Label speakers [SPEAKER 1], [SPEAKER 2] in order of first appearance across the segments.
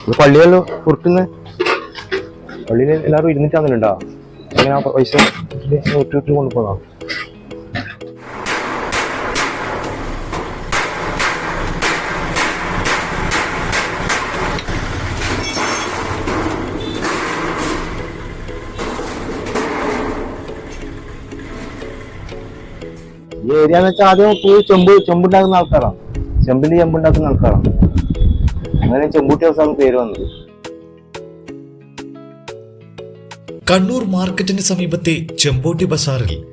[SPEAKER 1] പള്ളിയല്ലോ പുറത്തുനിന്ന് പള്ളിയിൽ എല്ലാവരും ഇരുന്നിട്ടാന്നുണ്ടാ അങ്ങനെ ആ പൈസ ഒട്ടിട്ട് കൊണ്ടുപോകാം ഈ ഏരിയ എന്ന് വെച്ചാൽ ആദ്യം ഫുൾ ചെമ്പ് ചെമ്പുണ്ടാക്കുന്ന ആൾക്കാരാണ് ചെമ്പിന്റെ ചെമ്പുണ്ടാക്കുന്ന ആൾക്കാരാണ് അങ്ങനെ ചെമ്പൂട്ടി ഹൗസാണ് പേര് വന്നത്.
[SPEAKER 2] കണ്ണൂർ മാർക്കറ്റിന് സമീപത്തെ ചെമ്പോട്ടി ബസാറിൽ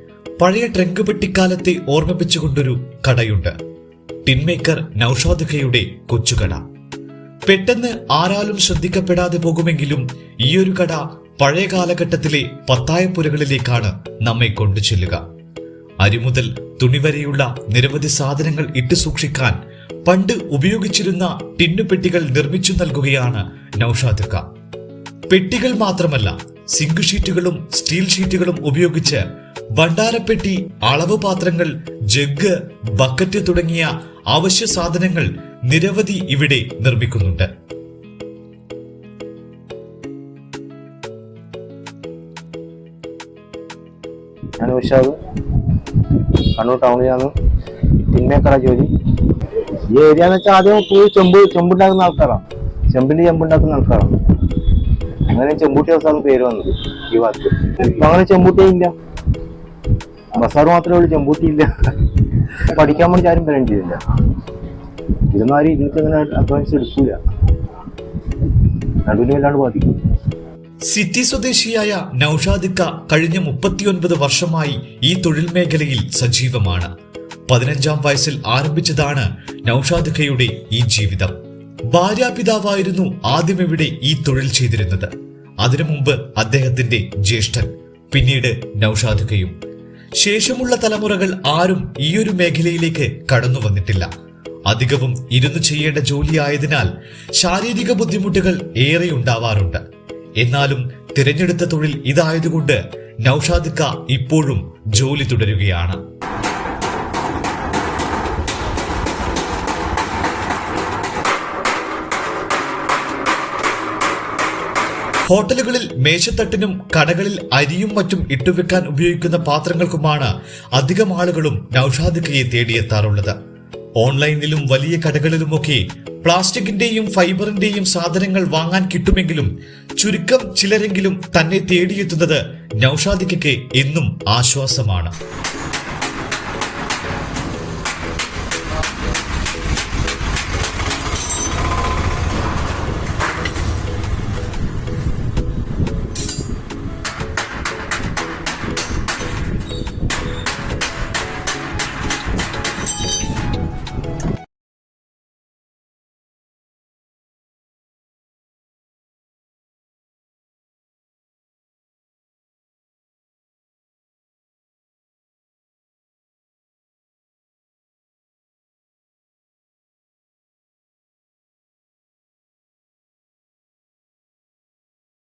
[SPEAKER 2] പഴയ ട്രങ്ക് പെട്ടിക്കാലത്തെ ഓർമ്മിപ്പിച്ചുകൊണ്ടൊരു കടയുണ്ട്. ടിൻമേക്കർ നൌഷാദ് ഖയുടെ കൊച്ചുകട. പെട്ടെന്ന് ആരാലും ശ്രദ്ധിക്കപ്പെടാതെ പോകുമെങ്കിലും ഈയൊരു കട പഴയ കാലഘട്ടത്തിലെ പത്തായപ്പുരകളിലേക്കാണ് നമ്മെ കൊണ്ടു ചെല്ലുക അരി മുതൽ തുണിവരെയുള്ള നിരവധി സാധനങ്ങൾ ഇട്ടു സൂക്ഷിക്കാൻ പണ്ട് ഉപയോഗിച്ചിരുന്ന ടിന്നുപെട്ടികൾ നിർമ്മിച്ചു നൽകുകയാണ് നൌഷാദ് പെട്ടികൾ മാത്രമല്ല സിങ്ക് ഷീറ്റുകളും സ്റ്റീൽ ഷീറ്റുകളും ഉപയോഗിച്ച് ഭണ്ഡാരപ്പെട്ടി അളവ് പാത്രങ്ങൾ ജഗ് ബക്കറ്റ് തുടങ്ങിയ അവശ്യ സാധനങ്ങൾ നിരവധി ഇവിടെ നിർമ്മിക്കുന്നുണ്ട്.
[SPEAKER 1] ഞാൻ ഉഷാദ്. കണ്ണൂർ ടൗണിലാണ് തിന്മേക്കട ജോലി? ഈ ഏരിയ എന്ന് വെച്ചാൽ ആദ്യം പോയി ചെമ്പ് ചെമ്പുണ്ടാക്കുന്ന ആൾക്കാരാണ്. ചെമ്പിന്റെ ചെമ്പുണ്ടാക്കുന്ന ആൾക്കാരാണ്. അങ്ങനെ ചെമ്പൂട്ടി അവസാനം പേര് വന്നത് ഈ വാക്ക് ഇപ്പൊ അങ്ങനെ ചെമ്പൂട്ടി ഇല്ല. ബസാർ മാത്രമേ ഉള്ളൂ ചെമ്പൂട്ടി ഇല്ല. പഠിക്കാൻ വേണ്ടി ആരും വരേണ്ടി ചെയ്തില്ല ഇതൊന്നും ആരും ഇരുന്നിട്ട് അങ്ങനെ അഡ്വാൻസ് എടുക്കില്ല നടുവിനെ വല്ലാണ്ട് ബാധിക്കും.
[SPEAKER 2] സിറ്റി സ്വദേശിയായ നൌഷാദിക്ക കഴിഞ്ഞ മുപ്പത്തിയൊൻപത് വർഷമായി ഈ തൊഴിൽ മേഖലയിൽ സജീവമാണ്. പതിനഞ്ചാം വയസ്സിൽ ആരംഭിച്ചതാണ് നൌഷാദിക്കയുടെ ഈ ജീവിതം. ഭാര്യാപിതാവായിരുന്നു ആദ്യം ഇവിടെ ഈ തൊഴിൽ ചെയ്തിരുന്നത്. അതിനു മുമ്പ് അദ്ദേഹത്തിന്റെ ജ്യേഷ്ഠൻ പിന്നീട് നൌഷാദിക്കയും ശേഷമുള്ള തലമുറകൾ ആരും ഈയൊരു മേഖലയിലേക്ക് കടന്നു വന്നിട്ടില്ല. അധികവും ഇരുന്നു ചെയ്യേണ്ട ജോലിയായതിനാൽ ശാരീരിക ബുദ്ധിമുട്ടുകൾ ഏറെ ഉണ്ടാവാറുണ്ട്. എന്നാലും തിരഞ്ഞെടുത്ത തൊഴിൽ ഇതായതുകൊണ്ട് നൌഷാദിക്ക ഇപ്പോഴും ജോലി തുടരുകയാണ്. ഹോട്ടലുകളിൽ മേശത്തട്ടിനും കടകളിൽ അരിയും മറ്റും ഇട്ടുവെക്കാൻ ഉപയോഗിക്കുന്ന പാത്രങ്ങൾക്കുമാണ് അധികം ആളുകളും നൌഷാദിക്കയെ തേടിയെത്താറുള്ളത്. ഓൺലൈനിലും വലിയ കടകളിലുമൊക്കെ പ്ലാസ്റ്റിക്കിന്റെയും ഫൈബറിന്റെയും സാധനങ്ങൾ വാങ്ങാൻ കിട്ടുമെങ്കിലും ചുരുക്കം ചിലരെങ്കിലും തന്നെ തേടിയെത്തുന്നത് നൌഷാദിക്കൊക്കെ എന്നും ആശ്വാസമാണ്.